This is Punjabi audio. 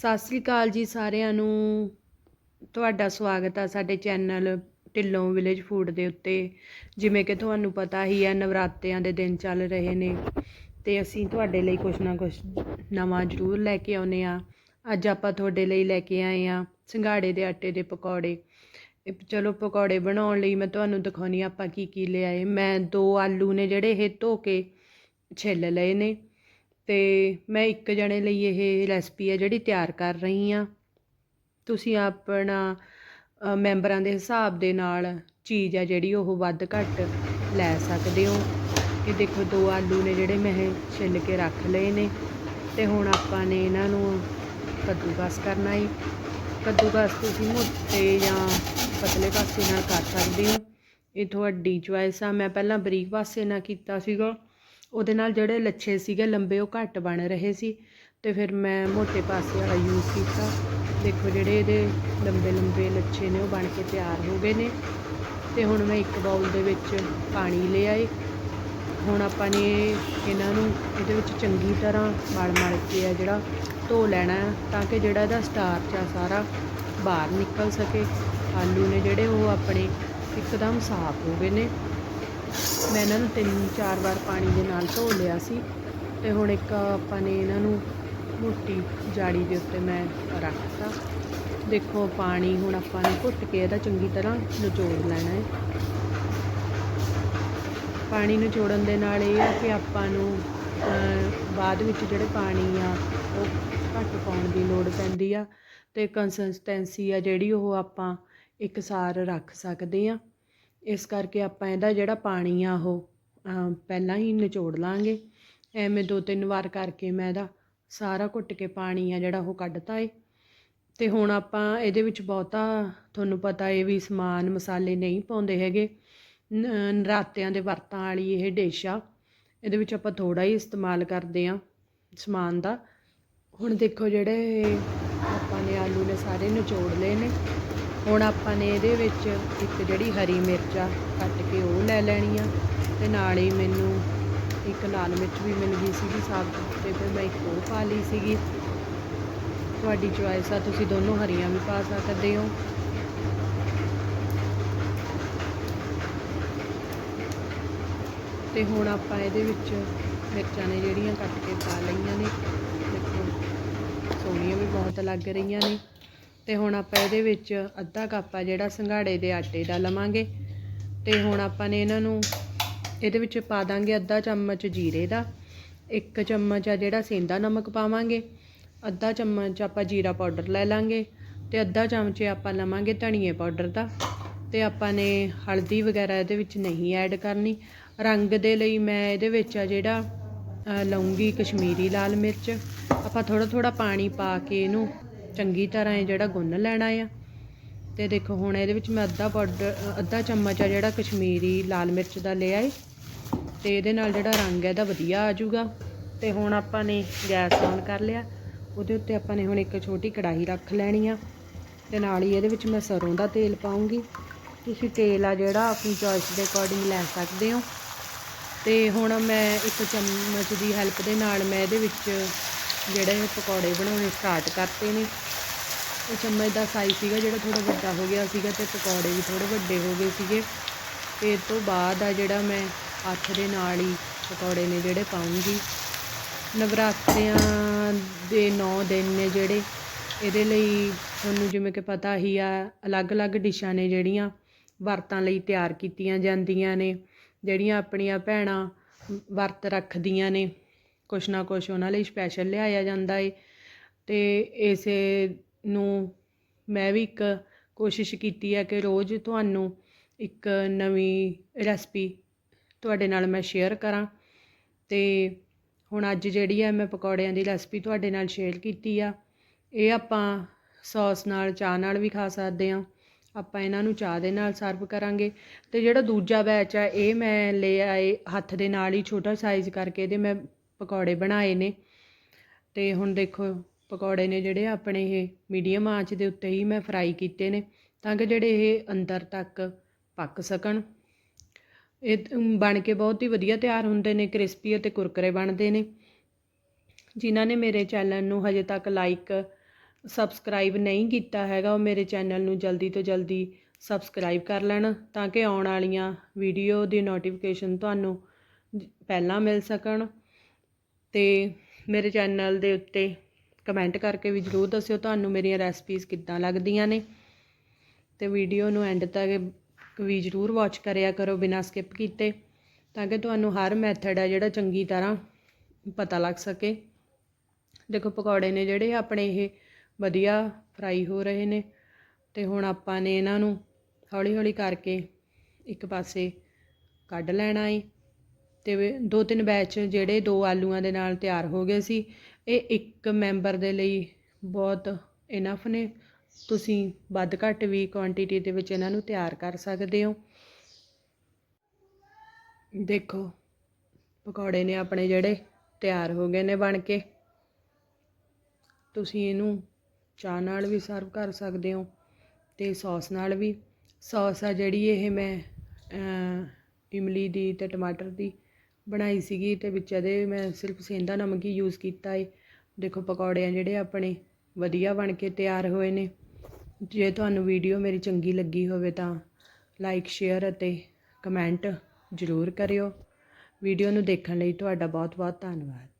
ਸਤਿ ਸ੍ਰੀ ਅਕਾਲ ਜੀ ਸਾਰਿਆਂ ਨੂੰ। ਤੁਹਾਡਾ ਸਵਾਗਤ ਆ ਸਾਡੇ ਚੈਨਲ ਢਿੱਲੋਂ ਵਿਲੇਜ ਫੂਡ ਦੇ ਉੱਤੇ। ਜਿਵੇਂ ਕਿ ਤੁਹਾਨੂੰ ਪਤਾ ਹੀ ਹੈ ਨਵਰਾਤਿਆਂ ਦੇ ਦਿਨ ਚੱਲ ਰਹੇ ਨੇ ਤੇ ਅਸੀਂ ਤੁਹਾਡੇ ਲਈ ਕੁਛ ਨਾ ਕੁਛ ਨਵਾਂ ਜ਼ਰੂਰ ਲੈ ਕੇ ਆਉਨੇ ਆ। ਅੱਜ ਆਪਾਂ ਤੁਹਾਡੇ ਲਈ ਲੈ ਕੇ ਆਏ ਆ ਸੰਘਾੜੇ ਦੇ ਆਟੇ ਦੇ ਪਕੌੜੇ। ਚਲੋ ਪਕੌੜੇ ਬਣਾਉਣ ਲਈ ਮੈਂ ਤੁਹਾਨੂੰ ਦਿਖਾਉਣੀ ਆਪਾਂ ਕੀ ਕੀ ਲਿਆਏ। ਮੈਂ ਦੋ ਆਲੂ ਨੇ ਜਿਹੜੇ ਇਹ ਧੋ ਕੇ ਛਿੱਲ ਲਏ ਨੇ। ਅਤੇ ਮੈਂ ਇੱਕ ਜਣੇ ਲਈ ਇਹ ਰੈਸਪੀ ਹੈ ਜਿਹੜੀ ਤਿਆਰ ਕਰ ਰਹੀ ਹਾਂ। ਤੁਸੀਂ ਆਪਣਾ ਮੈਂਬਰਾਂ ਦੇ ਹਿਸਾਬ ਦੇ ਨਾਲ ਚੀਜ਼ ਆ ਜਿਹੜੀ ਉਹ ਵੱਧ ਘੱਟ ਲੈ ਸਕਦੇ ਹੋ। ਇਹ ਦੇਖੋ ਦੋ ਆਲੂ ਨੇ ਜਿਹੜੇ ਮੈਂ ਇਹ ਛਿੱਲ ਕੇ ਰੱਖ ਲਏ ਨੇ ਤੇ ਹੁਣ ਆਪਾਂ ਨੇ ਇਹਨਾਂ ਨੂੰ ਕੱਦੂਕਸ ਕਰਨਾ ਹੈ ਕੱਦੂਕਸ ਤੁਸੀਂ ਮੋਟੇ ਜਾਂ ਪਤਲੇ ਪਾਸੇ ਨਾਲ ਕਰ ਸਕਦੇ ਹੋ। ਇਹ ਤੁਹਾਡੀ ਚੁਆਇਸ ਆ। ਮੈਂ ਪਹਿਲਾਂ ਬਰੀਕ ਪਾਸੇ ਨਾਲ ਕੀਤਾ ਸੀਗਾ। ਉਹਦੇ ਨਾਲ ਜਿਹੜੇ ਲੱਛੇ ਸੀਗੇ ਲੰਬੇ ਉਹ ਘੱਟ ਬਣ ਰਹੇ ਸੀ ਤੇ ਫਿਰ ਮੈਂ ਮੋਟੇ ਪਾਸੇ ਵਾਲਾ ਯੂਜ਼ ਕੀਤਾ। ਦੇਖੋ ਜਿਹੜੇ ਇਹਦੇ ਲੰਬੇ ਲੰਬੇ ਲੱਛੇ ਨੇ ਉਹ ਬਣ ਕੇ ਤਿਆਰ ਹੋ ਗਏ ਨੇ। ਤੇ ਹੁਣ ਮੈਂ ਇੱਕ ਬਾਉਲ ਦੇ ਵਿੱਚ ਪਾਣੀ ਲਿਆ ਏ ਹੁਣ ਆਪਾਂ ਨੇ ਇਹਨਾਂ ਨੂੰ ਇਹਦੇ ਵਿੱਚ ਚੰਗੀ ਤਰ੍ਹਾਂ ਮਲ ਮਲ ਕੇ ਆ ਜਿਹੜਾ ਧੋ ਲੈਣਾ ਤਾਂ ਕਿ ਜਿਹੜਾ ਇਹਦਾ ਸਟਾਰਚ ਆ ਸਾਰਾ ਬਾਹਰ ਨਿਕਲ ਸਕੇ। ਆਲੂ ਨੇ ਜਿਹੜੇ ਉਹ ਆਪਣੇ ਇੱਕਦਮ ਸਾਫ਼ ਹੋ ਗਏ ਨੇ। ਮੈਂ ਇਹਨਾਂ ਨੂੰ ਤਿੰਨ, ਚਾਰ ਵਾਰ ਪਾਣੀ ਦੇ ਨਾਲ ਧੋ ਲਿਆ ਸੀ ਤੇ ਹੁਣ ਇੱਕ ਆਪਾਂ ਨੇ ਇਹਨਾਂ ਨੂੰ ਮੋਟੀ ਜਾੜੀ ਦੇ ਉੱਤੇ ਮੈਂ ਰੱਖਤਾ ਦੇਖੋ, ਪਾਣੀ ਹੁਣ ਆਪਾਂ ਨੇ ਘੁੱਟ ਕੇ ਇਹਦਾ ਚੰਗੀ ਤਰ੍ਹਾਂ ਨਿਚੋੜ ਲੈਣਾ ਹੈ। ਪਾਣੀ ਨਿਚੋੜਨ ਦੇ ਨਾਲ ਇਹ ਆ ਕਿ ਆਪਾਂ ਨੂੰ ਬਾਅਦ ਵਿੱਚ ਜਿਹੜੇ ਪਾਣੀ ਆ, ਉਹ ਘੱਟ ਪਾਉਣ ਦੀ ਲੋੜ ਪੈਂਦੀ ਆ ਤੇ ਕੰਸਿਸਟੈਂਸੀ ਆ ਜਿਹੜੀ ਉਹ ਆਪਾਂ ਇੱਕ ਸਾਰ ਰੱਖ ਸਕਦੇ ਆ। ਇਸ ਕਰਕੇ ਆਪਾਂ ਇਹਦਾ ਜਿਹੜਾ ਪਾਣੀ ਆ ਉਹ ਪਹਿਲਾਂ ਹੀ ਨਿਚੋੜ ਲਾਂਗੇ। ਐਵੇਂ ਦੋ ਤਿੰਨ ਵਾਰ ਕਰਕੇ ਮੈਂ ਇਹਦਾ ਸਾਰਾ ਘੁੱਟ ਕੇ ਪਾਣੀ ਆ ਜਿਹੜਾ ਉਹ ਕੱਢਤਾ ਏ। ਤੇ ਹੁਣ ਆਪਾਂ ਇਹਦੇ ਵਿੱਚ ਬਹੁਤਾ, ਤੁਹਾਨੂੰ ਪਤਾ ਏ ਵੀ ਸਮਾਨ ਮਸਾਲੇ ਨਹੀਂ ਪਾਉਂਦੇ ਹੈਗੇ। ਨਰਾਤਿਆਂ ਦੇ ਵਰਤਾਂ ਵਾਲੀ ਇਹ ਡਿਸ਼ ਆ। ਇਹਦੇ ਵਿੱਚ ਆਪਾਂ ਥੋੜਾ ਹੀ ਇਸਤੇਮਾਲ ਕਰਦੇ ਆ ਸਮਾਨ ਦਾ। ਹੁਣ ਦੇਖੋ ਜਿਹੜੇ ਆਪਾਂ ਨੇ ਆਲੂ ਨੇ ਸਾਰੇ ਨਿਚੋੜ ਲਏ ਨੇ। ਹੁਣ ਆਪਾਂ ਨੇ ਇਹਦੇ ਵਿੱਚ ਇੱਕ ਜਿਹੜੀ ਹਰੀ ਮਿਰਚ ਆ, ਕੱਟ ਕੇ ਉਹ ਲੈ ਲੈਣੀ ਆ ਤੇ ਨਾਲ ਹੀ ਮੈਨੂੰ ਇੱਕ ਲਾਲ ਮਿਰਚ ਵੀ ਮਿਲ ਗਈ ਸੀਗੀ ਸਾਬਤ ਤੇ ਫਿਰ ਮੈਂ ਇੱਕ ਉਹ ਪਾ ਲਈ ਸੀਗੀ। ਤੁਹਾਡੀ ਚੁਆਇਸ ਆ, ਤੁਸੀਂ ਦੋਨੋਂ ਹਰੀਆਂ ਵੀ ਪਾ ਸਕਦੇ ਹੋ। ਤੇ ਹੁਣ ਆਪਾਂ ਇਹਦੇ ਵਿੱਚ ਮਿਰਚਾਂ ਨੇ ਜਿਹੜੀਆਂ ਕੱਟ ਕੇ ਪਾ ਲਈਆਂ ਨੇ, ਦੇਖੋ, ਸੋਹਣੀਆਂ ਵੀ ਬਹੁਤ ਲੱਗ ਰਹੀਆਂ ਨੇ। ਤੇ ਹੁਣ ਆਪਾਂ ਇਹਦੇ ਵਿੱਚ ਅੱਧਾ ਕੱਪ ਆ ਜਿਹੜਾ ਸੰਘਾੜੇ ਦੇ ਆਟੇ ਦਾ ਲਵਾਂਗੇ। ਤੇ ਹੁਣ ਆਪਾਂ ਨੇ ਇਹਨਾਂ ਨੂੰ ਇਹਦੇ ਵਿੱਚ ਪਾ ਦਾਂਗੇ ਅੱਧਾ ਚਮਚ ਜੀਰੇ ਦਾ ਇੱਕ ਚਮਚ ਆ ਜਿਹੜਾ ਸੇਂਦਾ ਨਮਕ ਪਾਵਾਂਗੇ ਅੱਧਾ ਚਮਚ ਆਪਾਂ ਜੀਰਾ ਪਾਊਡਰ ਲੈ ਲਾਂਗੇ ਤੇ ਅੱਧਾ ਚਮਚ ਆਪਾਂ ਲਵਾਂਗੇ ਧਨੀਏ ਪਾਊਡਰ ਦਾ। ਤੇ ਆਪਾਂ ਨੇ ਹਲਦੀ ਵਗੈਰਾ ਇਹਦੇ ਵਿੱਚ ਨਹੀਂ ਐਡ ਕਰਨੀ। ਰੰਗ ਦੇ ਲਈ ਮੈਂ ਇਹਦੇ ਵਿੱਚ ਆ ਜਿਹੜਾ ਅ, ਲਊਂਗੀ ਕਸ਼ਮੀਰੀ ਲਾਲ ਮਿਰਚ ਆਪਾਂ ਥੋੜਾ ਥੋੜਾ ਪਾਣੀ ਪਾ ਕੇ ਇਹਨੂੰ ਚੰਗੀ ਤਰ੍ਹਾਂ ਇਹ ਜਿਹੜਾ ਗੁੰਨ ਲੈਣਾ ਆ। ਤੇ ਦੇਖੋ, ਹੁਣ ਇਹਦੇ ਵਿੱਚ ਮੈਂ ਅੱਧਾ ਪਾਊਡਰ ਅੱਧਾ ਚਮਚ ਆ ਜਿਹੜਾ ਕਸ਼ਮੀਰੀ ਲਾਲ ਮਿਰਚ ਦਾ ਲਿਆ ਏ। ਤੇ ਇਹਦੇ ਨਾਲ ਜਿਹੜਾ ਰੰਗ ਹੈ ਇਹਦਾ ਵਧੀਆ ਆ ਜਾਊਗਾ। ਤੇ ਹੁਣ ਆਪਾਂ ਨੇ ਗੈਸ ਔਨ ਕਰ ਲਿਆ। ਉਹਦੇ ਉੱਤੇ ਆਪਾਂ ਨੇ ਹੁਣ ਇੱਕ ਛੋਟੀ ਕੜਾਹੀ ਰੱਖ ਲੈਣੀ ਆ। ਤੇ ਨਾਲ ਹੀ ਇਹਦੇ ਵਿੱਚ ਮੈਂ ਸਰੋਂ ਦਾ ਤੇਲ ਪਾਉਂਗੀ ਤੁਸੀਂ ਤੇਲ ਆ ਜਿਹੜਾ ਆਪਣੀ ਚੋਇਸ ਦੇ ਅਕੋਰਡਿੰਗ ਲੈ ਸਕਦੇ ਹੋ। ਤੇ ਹੁਣ ਮੈਂ ਇੱਕ ਚਮਚ ਦੀ ਹੈਲਪ ਦੇ ਨਾਲ ਮੈਂ ਇਹਦੇ ਵਿੱਚ ਜਿਹੜੇ ਪਕੌੜੇ ਬਣਾਉਣੇ ਸਟਾਰਟ ਕਰਤੇ ਨੇ। ਉਹ ਚਮਚ ਦਾ ਸਾਈਜ਼ ਸੀਗਾ ਜਿਹੜਾ ਥੋੜਾ ਵੱਡਾ ਹੋ ਗਿਆ ਸੀਗਾ ਤੇ ਪਕੌੜੇ ਵੀ ਥੋੜੇ ਵੱਡੇ ਹੋ ਗਏ ਸੀਗੇ। ਫਿਰ ਤੋਂ ਬਾਅਦ ਆ ਜਿਹੜਾ ਮੈਂ ਹੱਥ ਦੇ ਨਾਲ ਹੀ ਪਕੌੜੇ ਨੇ ਜਿਹੜੇ ਪਾਉਂਗੀ। ਨਵਰਾਤਰਿਆਂ ਦੇ 9 ਦਿਨ ਨੇ ਜਿਹੜੇ। ਇਹਦੇ ਲਈ ਤੁਹਾਨੂੰ ਜਿਵੇਂ ਕਿ ਪਤਾ ਹੀ ਆ, ਅਲੱਗ-ਅਲੱਗ ਡਿਸ਼ਾਂ ਨੇ ਜਿਹੜੀਆਂ ਵਰਤਾਂ ਲਈ ਤਿਆਰ ਕੀਤੀਆਂ ਜਾਂਦੀਆਂ ਨੇ। ਜਿਹੜੀਆਂ ਆਪਣੀਆਂ ਭੈਣਾਂ ਵਰਤ ਰੱਖਦੀਆਂ ਨੇ। ਕੁਛ ਨਾ ਕੁਛ ਉਹਨਾਂ ਲਈ ਸਪੈਸ਼ਲ ਲਿਆਇਆ ਜਾਂਦਾ ਏ। ਤੇ ਇਸੇ ਨੂੰ ਮੈਂ ਵੀ ਇੱਕ ਕੋਸ਼ਿਸ਼ ਕੀਤੀ ਹੈ ਕਿ ਰੋਜ਼ ਤੁਹਾਨੂੰ ਇੱਕ ਨਵੀਂ ਰੈਸਪੀ ਤੁਹਾਡੇ ਨਾਲ ਮੈਂ ਸ਼ੇਅਰ ਕਰਾਂ। ਤੇ ਹੁਣ ਅੱਜ ਜਿਹੜੀ ਹੈ ਮੈਂ ਪਕੌੜਿਆਂ ਦੀ ਰੈਸਪੀ ਤੁਹਾਡੇ ਨਾਲ ਸ਼ੇਅਰ ਕੀਤੀ ਆ, ਇਹ ਆਪਾਂ ਸੌਸ ਨਾਲ, ਚਾਹ ਨਾਲ ਵੀ ਖਾ ਸਕਦੇ ਆ ਆਪਾਂ ਇਹਨਾਂ ਨੂੰ ਚਾਹ ਦੇ ਨਾਲ ਸਰਵ ਕਰਾਂਗੇ। ਤੇ ਜਿਹੜਾ ਦੂਜਾ ਬੈਚ ਆ, ਇਹ ਮੈਂ ਲੈ ਆਏ, ਹੱਥ ਦੇ ਨਾਲ ਹੀ ਛੋਟਾ ਸਾਈਜ਼ ਕਰਕੇ ਇਹਦੇ ਮੈਂ ਪਕੌੜੇ ਬਣਾਏ ਨੇ। ਤੇ ਹੁਣ ਦੇਖੋ, ਪਕੌੜੇ ਨੇ ਜਿਹੜੇ ਆਪਣੇ ਇਹ ਮੀਡੀਅਮ ਆਂਚ ਦੇ ਉੱਤੇ ਹੀ ਮੈਂ ਫਰਾਈ ਕੀਤੇ ਨੇ, ਤਾਂ ਕਿ ਜਿਹੜੇ ਇਹ ਅੰਦਰ ਤੱਕ ਪੱਕ ਸਕਣ। ਇਹ ਬਣ ਕੇ ਬਹੁਤ ਹੀ ਵਧੀਆ ਤਿਆਰ ਹੁੰਦੇ ਨੇ, ਕ੍ਰਿਸਪੀ ਅਤੇ ਕੁਰਕਰੇ ਬਣਦੇ ਨੇ। ਜਿਨ੍ਹਾਂ ਨੇ ਮੇਰੇ ਚੈਨਲ ਨੂੰ ਹਜੇ ਤੱਕ ਲਾਈਕ, ਸਬਸਕ੍ਰਾਈਬ ਨਹੀਂ ਕੀਤਾ ਹੈਗਾ, ਉਹ ਮੇਰੇ ਚੈਨਲ ਨੂੰ ਜਲਦੀ ਤੋਂ ਜਲਦੀ ਸਬਸਕ੍ਰਾਈਬ ਕਰ ਲੈਣ, ਤਾਂ ਕਿ ਆਉਣ ਵਾਲੀਆਂ ਵੀਡੀਓ ਦੀ ਨੋਟੀਫਿਕੇਸ਼ਨ ਤੁਹਾਨੂੰ ਪਹਿਲਾਂ ਮਿਲ ਸਕਣ। ਤੇ ਮੇਰੇ ਚੈਨਲ ਦੇ ਉੱਤੇ ਕਮੈਂਟ ਕਰਕੇ ਵੀ ਜਰੂਰ ਦੱਸਿਓ ਤੁਹਾਨੂੰ ਮੇਰੀਆਂ ਰੈਸਪੀਜ਼ ਕਿੱਦਾਂ ਲੱਗਦੀਆਂ ਨੇ। ਤੇ ਵੀਡੀਓ ਨੂੰ ਐਂਡ ਤੱਕ ਵੀ ਜਰੂਰ ਵਾਚ ਕਰਿਆ ਕਰੋ ਬਿਨਾਂ ਸਕਿਪ ਕੀਤੇ, ਤਾਂ ਕਿ ਤੁਹਾਨੂੰ ਹਰ ਮੈਥਡ ਹੈ ਜਿਹੜਾ ਚੰਗੀ ਤਰ੍ਹਾਂ ਪਤਾ ਲੱਗ ਸਕੇ। ਦੇਖੋ, ਪਕੌੜੇ ਨੇ ਜਿਹੜੇ ਆਪਣੇ ਇਹ ਵਧੀਆ ਫਰਾਈ ਹੋ ਰਹੇ ਨੇ ਤੇ ਹੁਣ ਆਪਾਂ ਨੇ ਇਹਨਾਂ ਨੂੰ ਹੌਲੀ ਹੌਲੀ ਕਰਕੇ ਇੱਕ ਪਾਸੇ ਕੱਢ ਲੈਣਾ ਏ। ਅਤੇ ਦੋ ਤਿੰਨ ਬੈਚ ਜਿਹੜੇ ਦੋ ਆਲੂਆਂ ਦੇ ਨਾਲ ਤਿਆਰ ਹੋ ਗਏ ਸੀ। ਇਹ ਇੱਕ ਮੈਂਬਰ ਦੇ ਲਈ ਬਹੁਤ ਇਨਫ ਨੇ। ਤੁਸੀਂ ਵੱਧ ਘੱਟ ਵੀ ਕੁਆਂਟੀਟੀ ਦੇ ਵਿੱਚ ਇਹਨਾਂ ਨੂੰ ਤਿਆਰ ਕਰ ਸਕਦੇ ਹੋ। ਦੇਖੋ, ਪਕੌੜੇ ਨੇ ਆਪਣੇ ਜਿਹੜੇ ਤਿਆਰ ਹੋ ਗਏ ਨੇ ਬਣ ਕੇ। ਤੁਸੀਂ ਇਹਨੂੰ ਚਾਹ ਨਾਲ ਵੀ ਸਰਵ ਕਰ ਸਕਦੇ ਹੋ ਤੇ ਸੌਸ ਨਾਲ ਵੀ। ਸੌਸ ਆ ਜਿਹੜੀ ਇਹ ਮੈਂ ਇਮਲੀ ਦੀ ਤੇ ਟਮਾਟਰ ਦੀ ਬਣਾਈ ਸੀਗੀ ਤੇ ਵਿੱਚ ਇਹਦੇ ਮੈਂ ਸਿਰਫ ਸੇਂਦਾ ਨਮਕ ਹੀ ਯੂਜ਼ ਕੀਤਾ ਏ। ਦੇਖੋ ਪਕੌੜੇ ਆ ਜਿਹੜੇ ਆਪਣੇ ਵਧੀਆ ਬਣ ਕੇ ਤਿਆਰ ਹੋਏ ਨੇ। ਜੇ ਤੁਹਾਨੂੰ ਵੀਡੀਓ ਮੇਰੀ ਚੰਗੀ ਲੱਗੀ ਹੋਵੇ ਤਾਂ ਲਾਈਕ ਸ਼ੇਅਰ ਅਤੇ ਕਮੈਂਟ ਜ਼ਰੂਰ ਕਰਿਓ। ਵੀਡੀਓ ਨੂੰ ਦੇਖਣ ਲਈ ਤੁਹਾਡਾ ਬਹੁਤ ਬਹੁਤ ਧੰਨਵਾਦ।